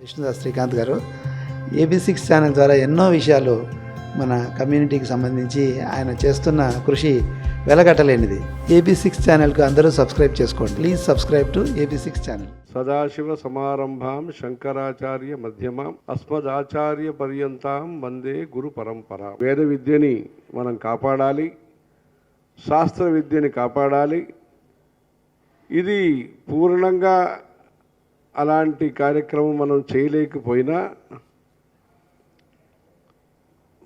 విష్ణుదాస్ శ్రీకాంత్ గారు. AB six channel ద్వారా ఎన్నో విషయాలు మన కమ్యూనిటీకి సంబంధించి ఆయన చేస్తున్న కృషి వెలగట్టలేనిది. ఏబీ సిక్స్ ఛానల్కు అందరూ సబ్స్క్రైబ్ చేసుకోండి. Please subscribe to AB six channel. Sadashiva సమారంభాం శంకరాచార్య మధ్యమాం అస్మదాచార్య పర్యంతం వందే గురు పరంపర. వేద విద్యని మనం కాపాడాలి. శాస్త్ర విద్యని కాపాడాలి. ఇది పూర్ణంగా అలాంటి కార్యక్రమం మనం చేయలేకపోయినా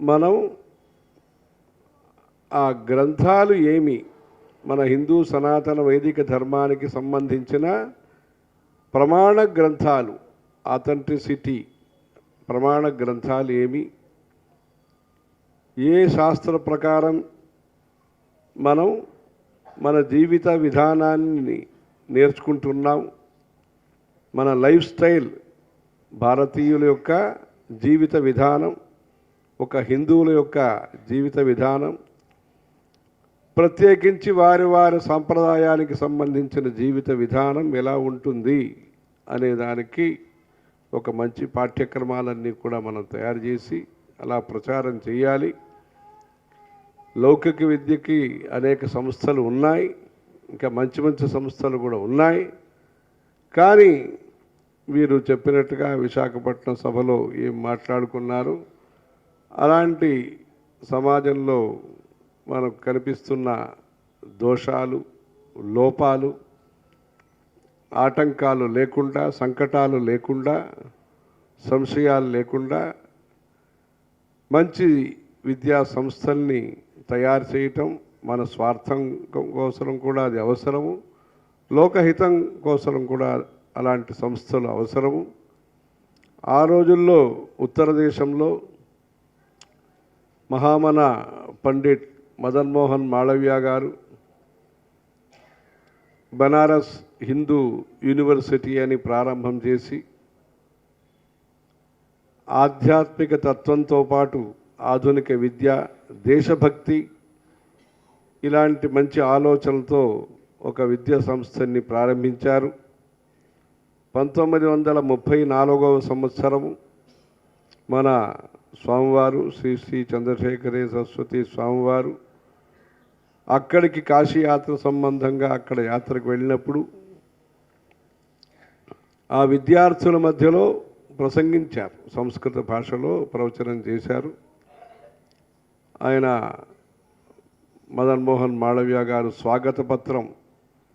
మనం ఆ గ్రంథాలు ఏమి మన హిందూ సనాతన వైదిక ధర్మానికి సంబంధించిన ప్రమాణ గ్రంథాలు అథెంటిసిటీ ప్రమాణ గ్రంథాలు ఏమి? ఏ శాస్త్ర ప్రకారం మనం మన జీవిత విధానాన్ని నేర్చుకుంటున్నాం? మన లైఫ్ స్టైల్ భారతీయుల యొక్క జీవిత విధానం ఒక హిందువుల యొక్క జీవిత విధానం ప్రత్యేకించి వారి వారి సాంప్రదాయానికి సంబంధించిన జీవిత విధానం ఎలా ఉంటుంది అనే దానికి ఒక మంచి పాఠ్యక్రమాలన్నీ కూడా మనం తయారు చేసి అలా ప్రచారం చేయాలి. లౌకిక విద్యకి అనేక సంస్థలు ఉన్నాయి. ఇంకా మంచి మంచి సంస్థలు కూడా ఉన్నాయి. కానీ మీరు చెప్పినట్టుగా విశాఖపట్నం సభలో ఏం మాట్లాడుకున్నారు. అలాంటి సమాజంలో మనకు కనిపిస్తున్న దోషాలు లోపాలు ఆటంకాలు లేకుండా సంకటాలు లేకుండా సంశయాలు లేకుండా మంచి విద్యా సంస్థల్ని తయారు చేయటం మన స్వార్థం కోసం కూడా అది అవసరము. లోకహితం కోసం కూడా అలాంటి సంస్థలు అవసరము. ఆ రోజుల్లో ఉత్తర దేశంలో మహామన పండిట్ మదన్మోహన్ మాళవ్య గారు బనారస్ హిందూ యూనివర్సిటీ అని ప్రారంభం చేసి ఆధ్యాత్మిక తత్వంతో పాటు ఆధునిక విద్య దేశభక్తి ఇలాంటి మంచి ఆలోచనలతో ఒక విద్యా సంస్థని ప్రారంభించారు. పంతొమ్మిది వందల ముప్పై నాలుగవ సంవత్సరము మన స్వామివారు శ్రీ శ్రీ చంద్రశేఖరే సరస్వతి స్వామివారు అక్కడికి కాశీ యాత్ర సంబంధంగా అక్కడ యాత్రకు వెళ్ళినప్పుడు ఆ విద్యార్థుల మధ్యలో ప్రసంగించారు. సంస్కృత భాషలో ప్రవచనం చేశారు. ఆయన మదన్మోహన్ మాళవ్య గారు స్వాగత పత్రం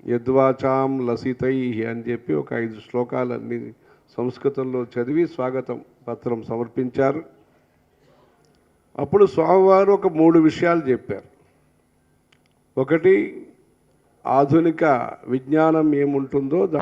యద్వాచాం లసితై అని చెప్పి ఒక ఐదు శ్లోకాలన్నీ సంస్కృతంలో చదివి స్వాగతం పత్రం సమర్పించారు. అప్పుడు స్వామివారు ఒక మూడు విషయాలు చెప్పారు. ఒకటి ఆధునిక విజ్ఞానం ఏముంటుందో దా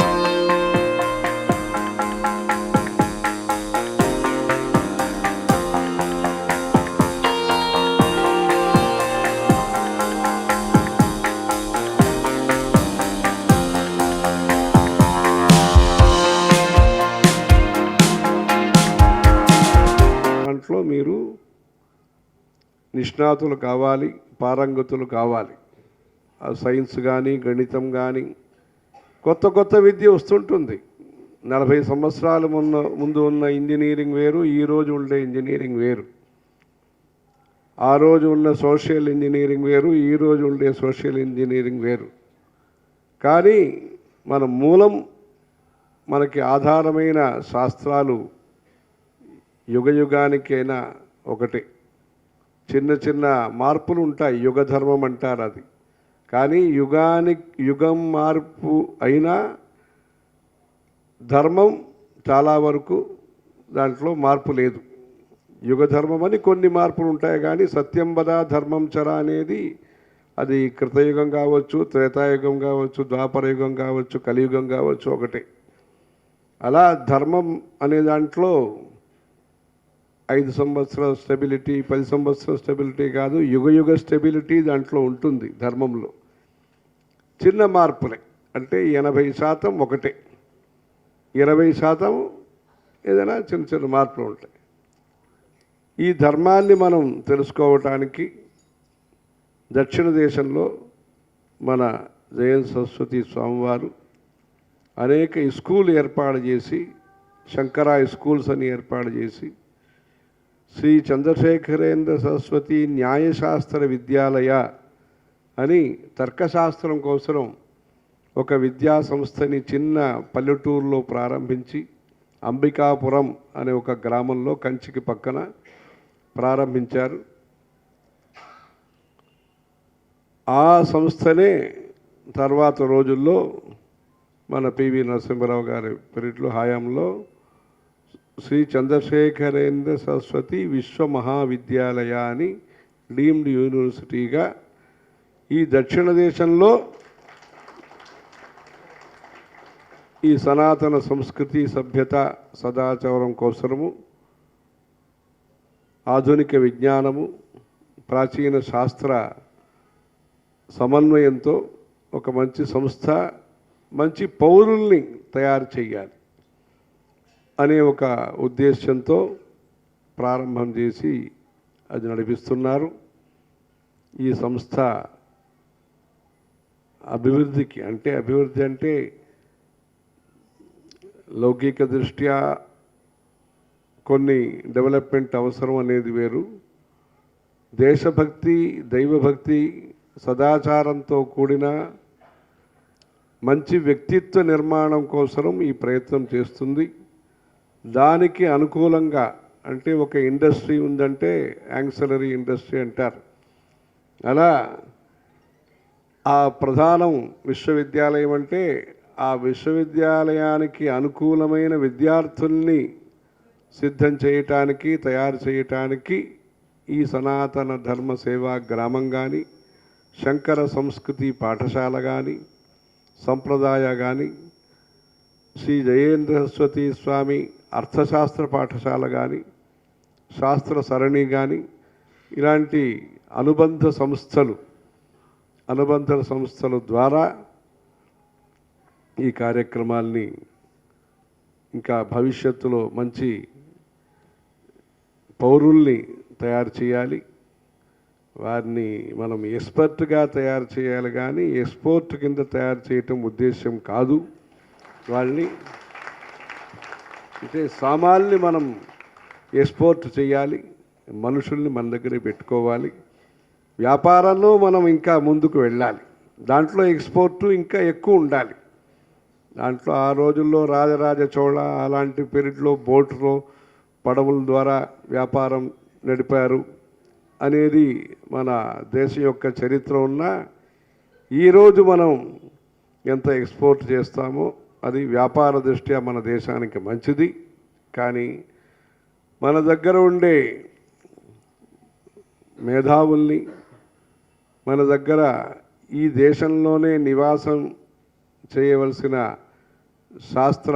నిష్ణాతులు కావాలి పారంగతులు కావాలి. ఆ సైన్స్ కానీ గణితం కానీ కొత్త కొత్త విద్య వస్తుంటుంది. నలభై సంవత్సరాల ముందు ముందు ఉన్న ఇంజనీరింగ్ వేరు ఈ రోజు ఉండే ఇంజనీరింగ్ వేరు. ఆ రోజు ఉన్న సోషల్ ఇంజనీరింగ్ వేరు ఈ రోజు ఉండే సోషల్ ఇంజనీరింగ్ వేరు. కానీ మన మూలం మనకి ఆధారమైన శాస్త్రాలు యుగ యుగానికైనా ఒకటే. చిన్న చిన్న మార్పులు ఉంటాయి. యుగ ధర్మం అంటారు అది. కానీ యుగానికి యుగం మార్పు అయినా ధర్మం చాలా వరకు దాంట్లో మార్పు లేదు. యుగ ధర్మం అని కొన్ని మార్పులు ఉంటాయి కానీ సత్యం వద ధర్మం చర అనేది అది కృతయుగం కావచ్చు త్రేతాయుగం కావచ్చు ద్వాపరయుగం కావచ్చు కలియుగం కావచ్చు ఒకటే. అలా ధర్మం అనే దాంట్లో ఐదు సంవత్సరాల స్టెబిలిటీ పది సంవత్సరాల స్టెబిలిటీ కాదు యుగ యుగ స్టెబిలిటీ దాంట్లో ఉంటుంది ధర్మంలో. చిన్న మార్పులే. అంటే ఎనభై శాతం ఒకటే. ఇరవై శాతం ఏదైనా చిన్న చిన్న మార్పులు ఉంటాయి. ఈ ధర్మాన్ని మనం తెలుసుకోవటానికి దక్షిణ దేశంలో మన జయన్ సరస్వతి స్వామివారు అనేక స్కూల్ ఏర్పాటు చేసి శంకర స్కూల్స్ అని ఏర్పాటు చేసి శ్రీ చంద్రశేఖరేంద్ర సరస్వతి న్యాయశాస్త్ర విద్యాలయ అని తర్కశాస్త్రం కోసం ఒక విద్యా సంస్థని చిన్న పల్లెటూరులో ప్రారంభించి అంబికాపురం అనే ఒక గ్రామంలో కంచికి పక్కన ప్రారంభించారు. ఆ సంస్థనే తర్వాత రోజుల్లో మన పివి నరసింహరావు గారి పీరియడ్లో హయాంలో శ్రీ చంద్రశేఖరేంద్ర సరస్వతి విశ్వ మహావిద్యాలయ అని డీమ్డ్ యూనివర్సిటీగా ఈ దక్షిణ దేశంలో ఈ సనాతన సంస్కృతి సభ్యత సదాచారం కోసరము ఆధునిక విజ్ఞానము ప్రాచీన శాస్త్ర సమన్వయంతో ఒక మంచి సంస్థ మంచి పౌరుల్ని తయారు చేయాలి అనే ఒక ఉద్దేశంతో ప్రారంభం చేసి అది నడిపిస్తున్నారు. ఈ సంస్థ అభివృద్ధికి అంటే అభివృద్ధి అంటే లౌకిక దృష్ట్యా కొన్ని డెవలప్మెంట్ అవసరం అనేది వేరు. దేశభక్తి దైవభక్తి సదాచారంతో కూడిన మంచి వ్యక్తిత్వ నిర్మాణం కోసరం ఈ ప్రయత్నం చేస్తుంది. దానికి అనుకూలంగా అంటే ఒక ఇండస్ట్రీ ఉందంటే యాంక్సలరీ ఇండస్ట్రీ అంటారు. అలా ఆ ప్రధానం విశ్వవిద్యాలయం అంటే ఆ విశ్వవిద్యాలయానికి అనుకూలమైన విద్యార్థుల్ని సిద్ధం చేయటానికి తయారు చేయటానికి ఈ సనాతన ధర్మ సేవా గ్రామం కానీ శంకర సంస్కృతి పాఠశాల కానీ సంప్రదాయ కానీ శ్రీ జయేంద్ర సరస్వతి స్వామి అర్థశాస్త్ర పాఠశాల కానీ శాస్త్ర సరణి కానీ ఇలాంటి అనుబంధ సంస్థలు అనుబంధ సంస్థల ద్వారా ఈ కార్యక్రమాల్ని ఇంకా భవిష్యత్తులో మంచి పౌరుల్ని తయారు చేయాలి. వారిని మనం ఎక్స్పర్ట్గా తయారు చేయాలి కానీ ఎక్స్పోర్ట్ కింద తయారు చేయటం ఉద్దేశం కాదు. వాళ్ళని అంటే సామాన్ని మనం ఎక్స్పోర్ట్ చేయాలి మనుషుల్ని మన దగ్గరే పెట్టుకోవాలి వ్యాపారంలో మనం ఇంకా ముందుకు వెళ్ళాలి దాంట్లో ఎక్స్పోర్ట్ ఇంకా ఎక్కువ ఉండాలి. దాంట్లో ఆ రోజుల్లో రాజరాజ చోళ అలాంటి పీరియడ్లో బోట్లో పడవల ద్వారా వ్యాపారం నడిపారు అనేది మన దేశం యొక్క చరిత్ర ఉన్న ఈరోజు మనం ఎంత ఎక్స్పోర్ట్ చేస్తామో అది వ్యాపార దృష్ట్యా మన దేశానికి మంచిది కానీ మన దగ్గర ఉండే మేధావుల్ని మన దగ్గర ఈ దేశంలోనే నివాసం చేయవలసిన శాస్త్ర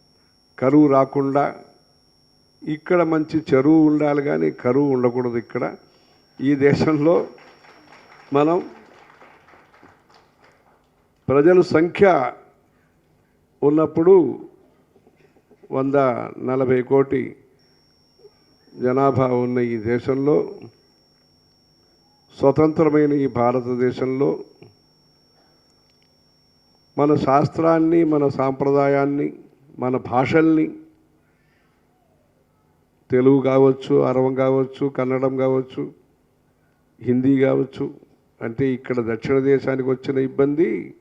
కరువు రాకుండా ఇక్కడ మంచి చెరువు ఉండాలి కానీ కరువు ఉండకూడదు ఇక్కడ. ఈ దేశంలో మనం ప్రజల సంఖ్య ఉన్నప్పుడు వంద నలభై కోటి జనాభా ఉన్న ఈ దేశంలో స్వతంత్రమైన ఈ భారతదేశంలో మన శాస్త్రాన్ని మన సాంప్రదాయాన్ని మన భాషల్ని. తెలుగు కావచ్చు అరవం కావచ్చు కన్నడం కావచ్చు హిందీ కావచ్చు అంటే ఇక్కడ దక్షిణ దేశానికి వచ్చిన ఇబ్బంది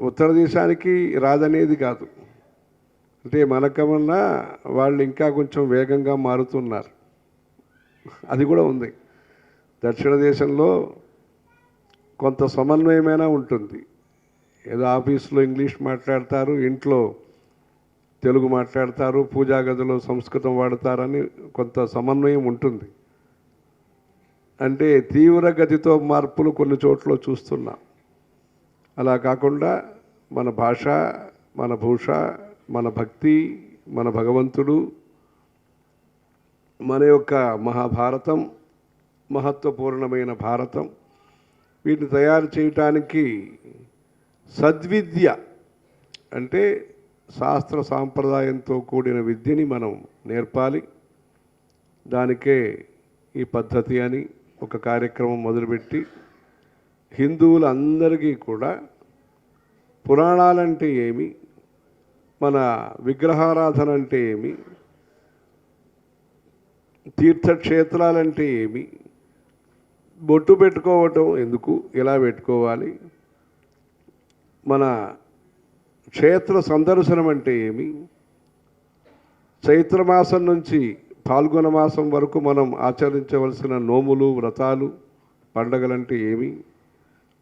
ఉత్తర దేశానికి రాదనేది కాదు. అంటే మనకమన్నా వాళ్ళు ఇంకా కొంచెం వేగంగా మారుతున్నారు. అది కూడా ఉంది. దక్షిణ దేశంలో కొంత సమన్వయమైనా ఉంటుంది. ఏదో ఆఫీస్లో ఇంగ్లీష్ మాట్లాడతారు ఇంట్లో తెలుగు మాట్లాడతారు పూజా గదిలో సంస్కృతం వాడతారని కొంత సమన్వయం ఉంటుంది. అంటే తీవ్ర గతితో మార్పులు కొన్ని చోట్ల చూస్తున్నాం. అలా కాకుండా మన భాష మన భూష మన భక్తి మన భగవంతుడు మన యొక్క మహాభారతం మహత్వపూర్ణమైన భారతం వీటిని తయారు చేయటానికి సద్విద్య అంటే శాస్త్ర సాంప్రదాయంతో కూడిన విద్యని మనం నేర్పాలి. దానికే ఈ పద్ధతి అని ఒక కార్యక్రమం మొదలుపెట్టి హిందువులందరికీ కూడా పురాణాలంటే ఏమి మన విగ్రహారాధన అంటే ఏమి తీర్థక్షేత్రాలంటే ఏమి బొట్టు పెట్టుకోవటం ఎందుకు ఎలా పెట్టుకోవాలి మన క్షేత్ర సందర్శనం అంటే ఏమి? చైత్రమాసం నుంచి పాల్గొన మాసం వరకు మనం ఆచరించవలసిన నోములు వ్రతాలు పండగలంటే ఏమి?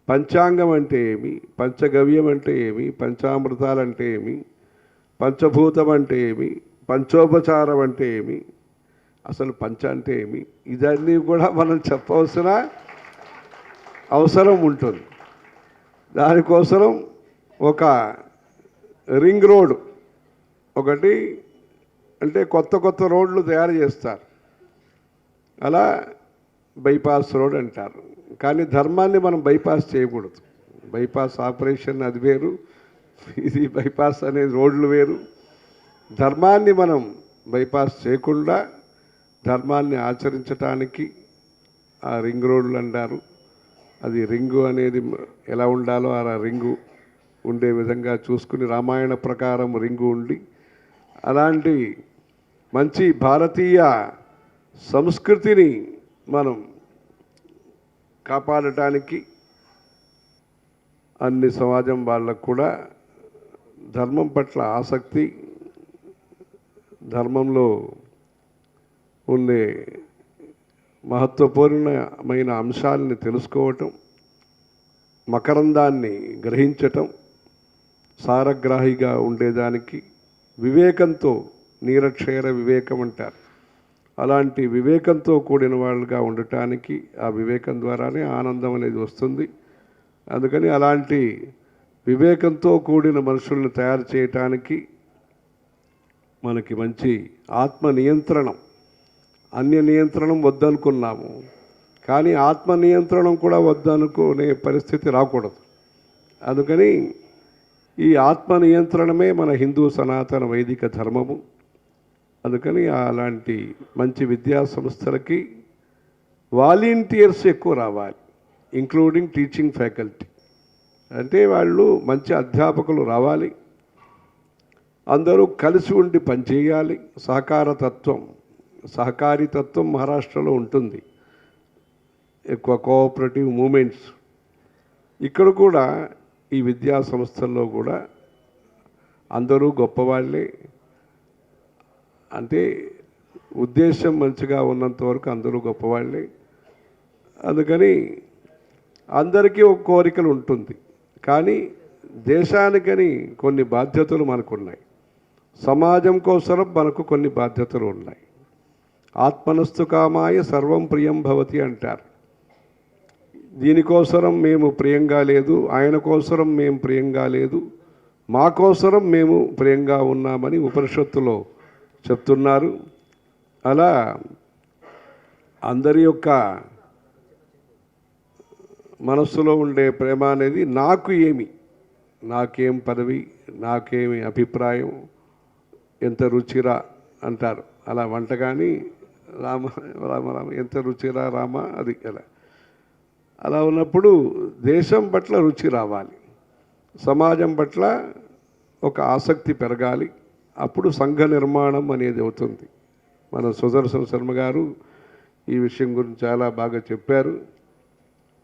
పంచాంగం అంటే ఏమి? పంచగవ్యం అంటే ఏమి? పంచామృతాలు అంటే ఏమి? పంచభూతం అంటే ఏమి? పంచోపచారం అంటే ఏమి? అసలు పంచ అంటే ఏమి? ఇదన్నీ కూడా మనం చెప్పవలసిన అవసరం ఉంటుంది. దానికోసం ఒక రింగ్ రోడ్ ఒకటి అంటే కొత్త కొత్త రోడ్లు తయారు చేస్తారు. అలా బైపాస్ రోడ్ అంటారు. కానీ ధర్మాన్ని మనం బైపాస్ చేయకూడదు. బైపాస్ ఆపరేషన్ అది వేరు ఇది బైపాస్ అనేది రోడ్లు వేరు. ధర్మాన్ని మనం బైపాస్ చేయకుండా ధర్మాన్ని ఆచరించటానికి ఆ రింగ్ రోడ్లు అంటారు. అది రింగు అనేది ఎలా ఉండాలో ఆ రింగు ఉండే విధంగా చూసుకుని రామాయణ ప్రకారం రింగు ఉండి అలాంటి మంచి భారతీయ సంస్కృతిని మనం కాపాడటానికి అన్ని సమాజం వాళ్ళకు కూడా ధర్మం పట్ల ఆసక్తి ధర్మంలో ఉండే మహత్వపూర్ణమైన అంశాలని తెలుసుకోవటం మకరందాన్ని గ్రహించటం సారగ్రాహిగా ఉండేదానికి వివేకంతో నీరక్షేర వివేకం అంటారు. అలాంటి వివేకంతో కూడిన వాళ్ళుగా ఉండటానికి ఆ వివేకం ద్వారానే ఆనందం అనేది వస్తుంది. అందుకని అలాంటి వివేకంతో కూడిన మనుషుల్ని తయారు చేయటానికి మనకి మంచి ఆత్మ నియంత్రణం అన్య నియంత్రణం వద్దనుకున్నాము. కానీ ఆత్మ నియంత్రణం కూడా వద్దనుకునే పరిస్థితి రాకూడదు. అందుకని ఈ ఆత్మ నియంత్రణమే మన హిందూ సనాతన వైదిక ధర్మము. అందుకని అలాంటి మంచి విద్యా సంస్థలకి వాలంటీర్స్ ఎక్కువ రావాలి ఇంక్లూడింగ్ టీచింగ్ ఫ్యాకల్టీ. అంటే వాళ్ళు మంచి అధ్యాపకులు రావాలి అందరూ కలిసి ఉండి పనిచేయాలి సహకారతత్వం తత్వం మహారాష్ట్రలో ఉంటుంది. ఎక్కువ కోఆపరేటివ్ మూమెంట్స్. ఇక్కడ కూడా ఈ విద్యా సంస్థల్లో కూడా అందరూ గొప్పవాళ్ళే. అంటే ఉద్దేశం మంచిగా ఉన్నంత వరకు అందరూ గొప్పవాళ్ళే. అందుకని అందరికీ ఒక కోరికలు ఉంటుంది. కానీ దేశానికని కొన్ని బాధ్యతలు మనకున్నాయి. సమాజం కోసం మనకు కొన్ని బాధ్యతలు ఉన్నాయి. ఆత్మనస్తు కామాయ సర్వం ప్రియం భవతి అంటారు. దీనికోసరం మేము ప్రియంగా లేదు ఆయన కోసరం మేము ప్రియంగా లేదు మా కోసరం మేము ప్రియంగా ఉన్నామని ఉపనిషత్తులో చెప్తున్నారు. అలా అందరి యొక్క మనస్సులో ఉండే ప్రేమ అనేది నాకు ఏమి నాకేం పదవి నాకేమి అభిప్రాయం ఎంత రుచిరా అంటారు. అలా వంట కానీ రామ రామ రామ ఎంత రుచిరా రామ అది అలా. అలా ఉన్నప్పుడు దేశం పట్ల రుచి రావాలి. సమాజం పట్ల ఒక ఆసక్తి పెరగాలి. అప్పుడు సంఘ నిర్మాణం అనేది అవుతుంది. మన సుదర్శన శర్మ గారు ఈ విషయం గురించి చాలా బాగా చెప్పారు.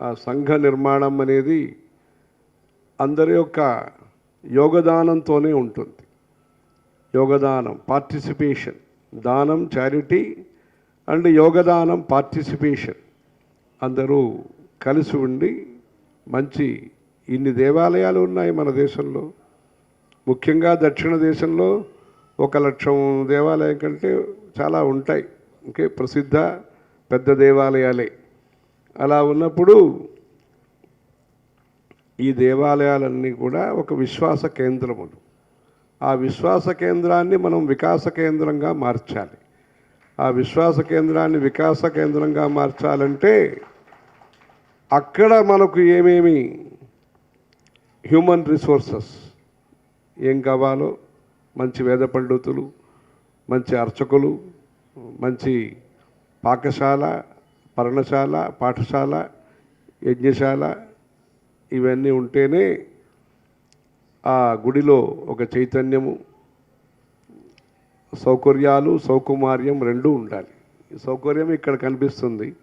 ఆ సంఘ నిర్మాణం అనేది అందరి యొక్క యోగదానంతోనే ఉంటుంది. యోగదానం పార్టిసిపేషన్ దానం చారిటీ అండ్ యోగదానం పార్టిసిపేషన్. అందరూ కలిసి ఉండి మంచి ఇన్ని దేవాలయాలు ఉన్నాయి మన దేశంలో. ముఖ్యంగా దక్షిణ దేశంలో ఒక లక్షం దేవాలయం కంటే చాలా ఉంటాయి. ఓకే ప్రసిద్ధ పెద్ద దేవాలయాలే. అలా ఉన్నప్పుడు ఈ దేవాలయాలన్నీ కూడా ఒక విశ్వాస కేంద్రములు. ఆ విశ్వాస కేంద్రాన్ని మనం వికాస కేంద్రంగా మార్చాలి. ఆ విశ్వాస కేంద్రాన్ని వికాస కేంద్రంగా మార్చాలంటే అక్కడ మనకు ఏమేమి హ్యూమన్ రిసోర్సెస్ ఏం కావాలో మంచి వేద పండితులు మంచి అర్చకులు మంచి పాకశాల పర్ణశాల పాఠశాల యజ్ఞశాల ఇవన్నీ ఉంటేనే ఆ గుడిలో ఒక చైతన్యము సౌకర్యాలు సౌకుమార్యం రెండూ ఉండాలి. సౌకర్యం ఇక్కడ కనిపిస్తుంది.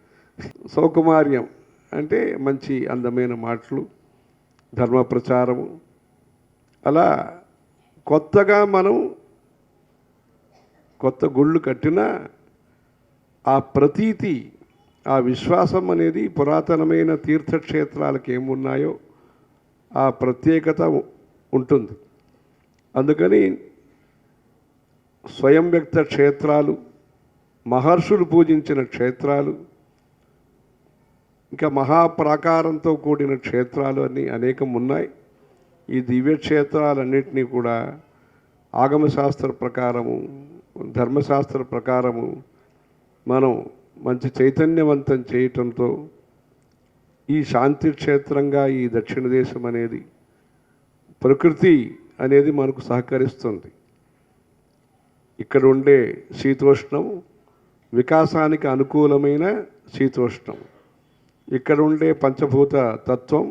సౌకుమార్యం అంటే మంచి అందమైన మాటలు ధర్మ ప్రచారము అలా కొత్తగా మనం కొత్త గుళ్ళు కట్టినా ఆ ప్రతీతి ఆ విశ్వాసం అనేది పురాతనమైన తీర్థక్షేత్రాలకు ఏమున్నాయో ఆ ప్రత్యేకత ఉంటుంది. అందుకని స్వయం వ్యక్త క్షేత్రాలు మహర్షులు పూజించిన క్షేత్రాలు ఇంకా మహాప్రాకారంతో కూడిన క్షేత్రాలు అన్ని అనేకం ఉన్నాయి. ఈ దివ్య క్షేత్రాలన్నింటినీ కూడా ఆగమశాస్త్ర ప్రకారము ధర్మశాస్త్ర ప్రకారము మనం మంచి చైతన్యవంతం చేయటంతో ఈ శాంతి క్షేత్రంగా ఈ దక్షిణ దేశం అనేది ప్రకృతి అనేది మనకు సహకరిస్తుంది. ఇక్కడ ఉండే శీతోష్ణం వికాసానికి అనుకూలమైన శీతోష్ణం. ఇక్కడ ఉండే పంచభూత తత్వం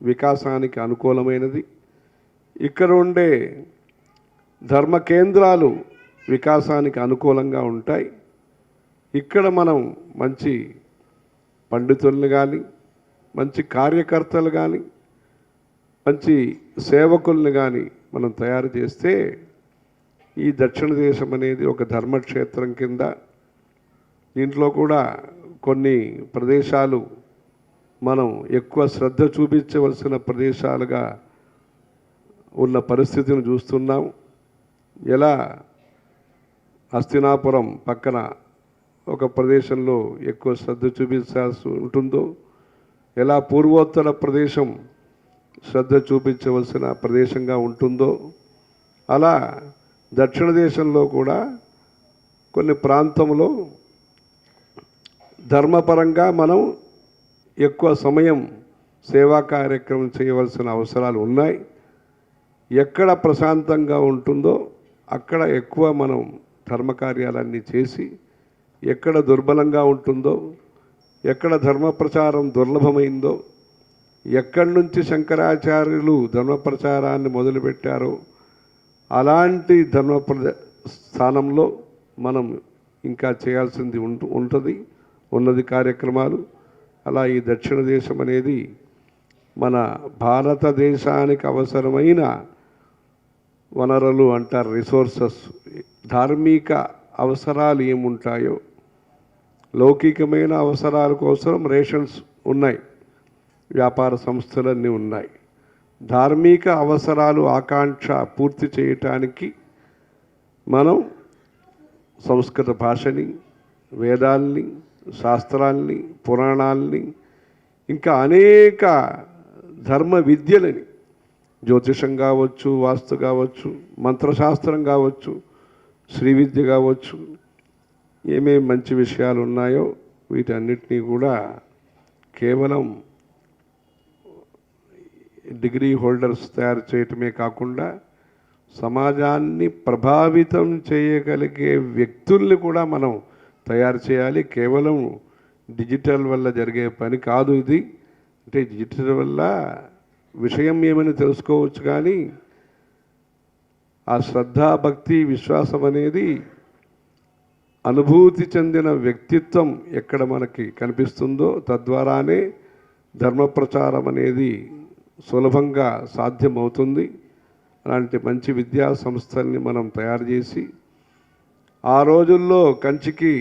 వికాసానికి అనుకూలమైనది. ఇక్కడ ఉండే ధర్మ కేంద్రాలు వికాసానికి అనుకూలంగా ఉంటాయి. ఇక్కడ మనం మంచి పండితుల్ని కానీ మంచి కార్యకర్తలు కానీ మంచి సేవకుల్ని కానీ మనం తయారు చేస్తే ఈ దక్షిణ దేశం అనేది ఒక ధర్మక్షేత్రం కింద దీంట్లో కూడా కొన్ని ప్రదేశాలు మనం ఎక్కువ శ్రద్ధ చూపించవలసిన ప్రదేశాలుగా ఉన్న పరిస్థితిని చూస్తున్నాం. ఎలా? హస్తినాపురం పక్కన ఒక ప్రదేశంలో ఎక్కువ శ్రద్ధ చూపించాల్సి ఉంటుందో ఎలా పూర్వోత్తర ప్రదేశం శ్రద్ధ చూపించవలసిన ప్రదేశంగా ఉంటుందో అలా దక్షిణ దేశంలో కూడా కొన్ని ప్రాంతంలో ధర్మపరంగా మనం ఎక్కువ సమయం సేవా కార్యక్రమం చేయవలసిన అవసరాలు ఉన్నాయి. ఎక్కడ ప్రశాంతంగా ఉంటుందో అక్కడ ఎక్కువ మనం ధర్మకార్యాలన్నీ చేసి ఎక్కడ దుర్బలంగా ఉంటుందో ఎక్కడ ధర్మ ప్రచారం దుర్లభమైందో ఎక్కడి నుంచి శంకరాచార్యులు ధర్మ ప్రచారాన్ని మొదలుపెట్టారో అలాంటి ధర్మ స్థానంలో మనం ఇంకా చేయాల్సింది ఉంటుంది. ఉన్నది కార్యక్రమాలు అలా ఈ దక్షిణ దేశం అనేది మన భారతదేశానికి అవసరమైన వనరులు అంటారు రిసోర్సెస్ ధార్మిక అవసరాలు ఏముంటాయో లౌకికమైన అవసరాల కోసం రేషన్స్ ఉన్నాయి వ్యాపార సంస్థలన్నీ ఉన్నాయి. ధార్మిక అవసరాలు ఆకాంక్ష పూర్తి చేయటానికి మనం సంస్కృత భాషని వేదాల్ని శాస్త్రాల్ని పురాణాల్ని ఇంకా అనేక ధర్మ విద్యలని జ్యోతిషం కావచ్చు వాస్తు కావచ్చు మంత్రశాస్త్రం కావచ్చు శ్రీ విద్య కావచ్చు ఏమేమి మంచి విషయాలు ఉన్నాయో వీటన్నిటినీ కూడా కేవలం డిగ్రీ హోల్డర్స్ తయారు చేయటమే కాకుండా సమాజాన్ని ప్రభావితం చేయగలిగే వ్యక్తుల్ని కూడా మనం తయారు చేయాలి. కేవలం డిజిటల్ వల్ల జరిగే పని కాదు ఇది. అంటే డిజిటల్ వల్ల విషయం ఏమని తెలుసుకోవచ్చు కానీ ఆ శ్రద్ధ భక్తి విశ్వాసం అనేది అనుభూతి చెందిన వ్యక్తిత్వం ఎక్కడ మనకి కనిపిస్తుందో తద్వారానే ధర్మ ప్రచారం అనేది సులభంగా సాధ్యమవుతుంది. అలాంటి మంచి విద్యా సంస్థల్ని మనం తయారు చేసి ఆ రోజుల్లో కంచికి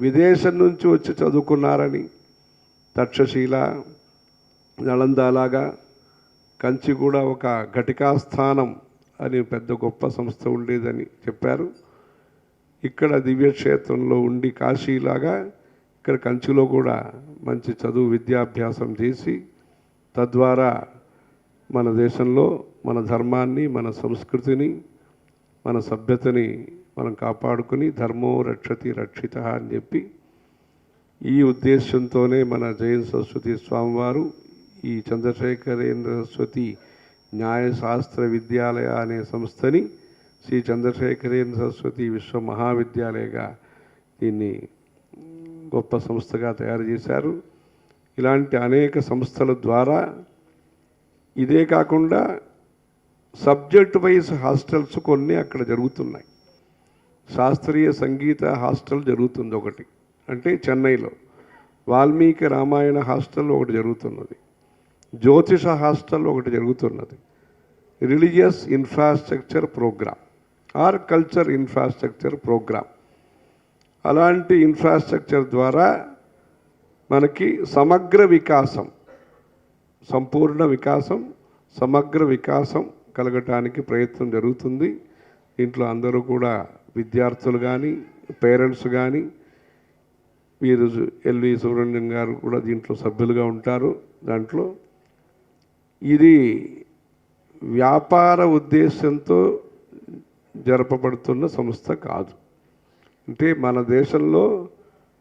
విదేశం నుంచి వచ్చి చదువుకున్నారని తక్షశీల నళందలాగా కంచి కూడా ఒక ఘటికా స్థానం అని పెద్ద గొప్ప సంస్థ ఉండేదని చెప్పారు. ఇక్కడ దివ్యక్షేత్రంలో ఉండి కాశీలాగా ఇక్కడ కంచిలో కూడా మంచి చదువు విద్యాభ్యాసం చేసి తద్వారా మన దేశంలో మన ధర్మాన్ని మన సంస్కృతిని మన సభ్యతని మనం కాపాడుకుని ధర్మో రక్షతి రక్షిత అని చెప్పి ఈ ఉద్దేశంతోనే మన జైన్ సరస్వతి స్వామివారు ఈ చంద్రశేఖరేంద్ర సరస్వతి న్యాయశాస్త్ర విద్యాలయ అనే సంస్థని శ్రీ చంద్రశేఖరేంద్ర సరస్వతి విశ్వ మహావిద్యాలయగా దీన్ని గొప్ప సంస్థగా తయారు చేశారు. ఇలాంటి అనేక సంస్థల ద్వారా ఇదే కాకుండా సబ్జెక్ట్ వైజ్ హాస్టల్స్ కొన్ని అక్కడ జరుగుతున్నాయి. శాస్త్రీయ సంగీత హాస్టల్ జరుగుతుంది ఒకటి. అంటే చెన్నైలో. వాల్మీకి రామాయణ హాస్టల్ ఒకటి జరుగుతున్నది. జ్యోతిష హాస్టల్ ఒకటి జరుగుతున్నది. Religious infrastructure program or culture infrastructure program అలాంటి ఇన్ఫ్రాస్ట్రక్చర్ ద్వారా మనకి సమగ్ర వికాసం సంపూర్ణ వికాసం సమగ్ర వికాసం కలగటానికి ప్రయత్నం జరుగుతుంది. దీంట్లో అందరూ కూడా విద్యార్థులు కానీ పేరెంట్స్ కానీ వీరు ఎల్వి సుబ్రహ్మణ్యం గారు కూడా దీంట్లో సభ్యులుగా ఉంటారు. దాంట్లో ఇది వ్యాపార ఉద్దేశంతో జరపబడుతున్న సంస్థ కాదు. అంటే మన దేశంలో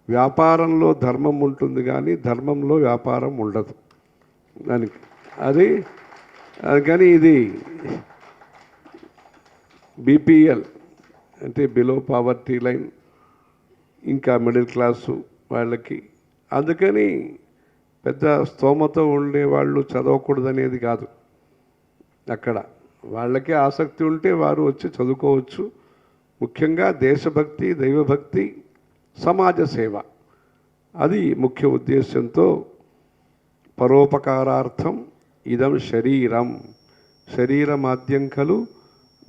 వ్యాపారంలో ధర్మం ఉంటుంది కానీ ధర్మంలో వ్యాపారం ఉండదు. దానికి అది అది కానీ ఇది బీపీఎల్. అంటే బిలో పావర్టీ లైన్ ఇంకా మిడిల్ క్లాసు వాళ్ళకి. అందుకని పెద్ద స్తోమత ఉండే వాళ్ళు చదవకూడదనేది కాదు. అక్కడ వాళ్ళకే ఆసక్తి ఉంటే వారు వచ్చి చదువుకోవచ్చు. ముఖ్యంగా దేశభక్తి దైవభక్తి సమాజ సేవ. అది ముఖ్య ఉద్దేశంతో పరోపకారార్థం ఇదం శరీరం. శరీరమాద్యం ఖలు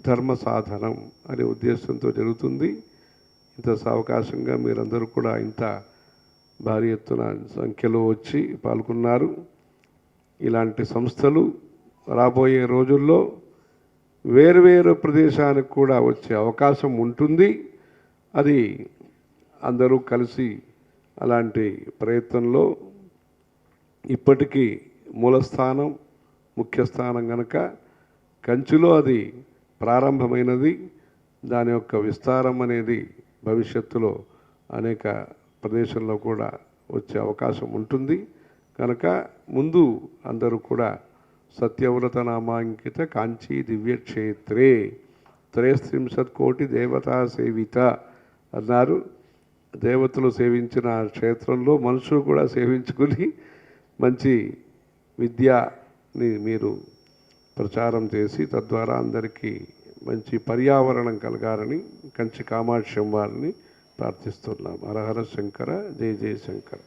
ధర్మ సాధనం అనే ఉద్దేశంతో జరుగుతుంది. ఇంత సావకాశంగా మీరందరూ కూడా ఇంత భారీ ఎత్తున సంఖ్యలో వచ్చి పాల్గొన్నారు. ఇలాంటి సంస్థలు రాబోయే రోజుల్లో వేరువేరు ప్రదేశానికి కూడా వచ్చే అవకాశం ఉంటుంది. అది అందరూ కలిసి అలాంటి ప్రయత్నంలో ఇప్పటికీ మూలస్థానం ముఖ్య స్థానం కంచులో కంచిలో అది ప్రారంభమైనది. దాని యొక్క విస్తారం అనేది భవిష్యత్తులో అనేక ప్రదేశంలో కూడా వచ్చే అవకాశం ఉంటుంది. కనుక ముందు అందరూ కూడా సత్యవ్రత నామాంకిత కాంచీ దివ్యక్షేత్రే త్రయస్త్రింశత్ కోటి దేవతా సేవిత అన్నారు. దేవతలు సేవించిన క్షేత్రంలో మనుషులు కూడా సేవించుకుని మంచి విద్యని మీరు ప్రచారం చేసి తద్వారా అందరికీ మంచి పర్యావరణం కలగాలని కంచి కామాక్షం వారిని ప్రార్థిస్తున్నాం. హరహర శంకర జయ జయ శంకర.